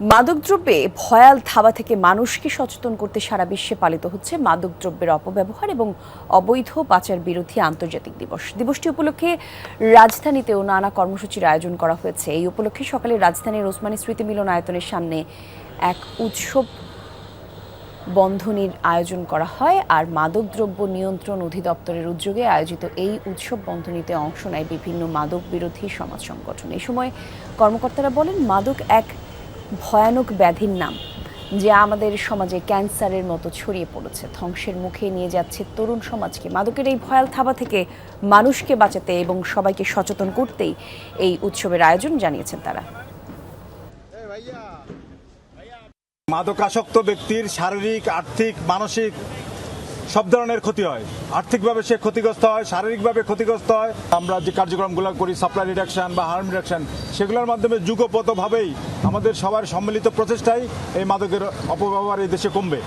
মাদকদ্রব্যে ভয়াল থাবা থেকে মানুষকে সচেতন করতে সারা বিশ্বে পালিত হচ্ছে মাদকদ্রব্যের অপব্যবহার এবং অবৈধ পাচার বিরোধী আন্তর্জাতিক দিবস। দিবসটি উপলক্ষে রাজধানীতেও নানা কর্মসূচির আয়োজন করা হয়েছে। এই উপলক্ষে সকালে রাজধানীর ওসমানী স্মৃতি মিলনায়তনের সামনে এক উৎসব বন্ধনীর আয়োজন করা হয় আর মাদকদ্রব্য নিয়ন্ত্রণ অধিদপ্তরের উদ্যোগে আয়োজিত এই উৎসব বন্ধনীতে অংশ নেয় বিভিন্ন মাদক বিরোধী সমাজ সংগঠন। এই সময় কর্মকর্তারা বলেন, মাদক এক ভয়ানক ব্যাধির নাম, যে আমাদের সমাজে ক্যান্সারের মতো ছড়িয়ে পড়েছে। ধ্বংসের মুখে নিয়ে যাচ্ছে তরুণ সমাজকে। মাদকের এই ভয়াল থাবা থেকে মানুষকে বাঁচাতে এবং সবাইকে সচেতন করতেই এই উৎসবের আয়োজন জানিয়েছেন তারা। মাদকাসক্ত ব্যক্তির শারীরিক, আর্থিক, মানসিক সব ধরনের ক্ষতি হয়। আর্থিকভাবে সে ক্ষতিগ্রস্ত হয়, শারীরিকভাবে ক্ষতিগ্রস্ত হয়। আমরা যে কার্যক্রমগুলো করি সাপ্লাই রিডাকশন বা হার্ম রিডাকশন সেগুলোর মাধ্যমে যুগপথভাবেই আমাদের সবার সম্মিলিত প্রচেষ্টাই এই মাদকের অপব্যবহার এই দেশে কমবে।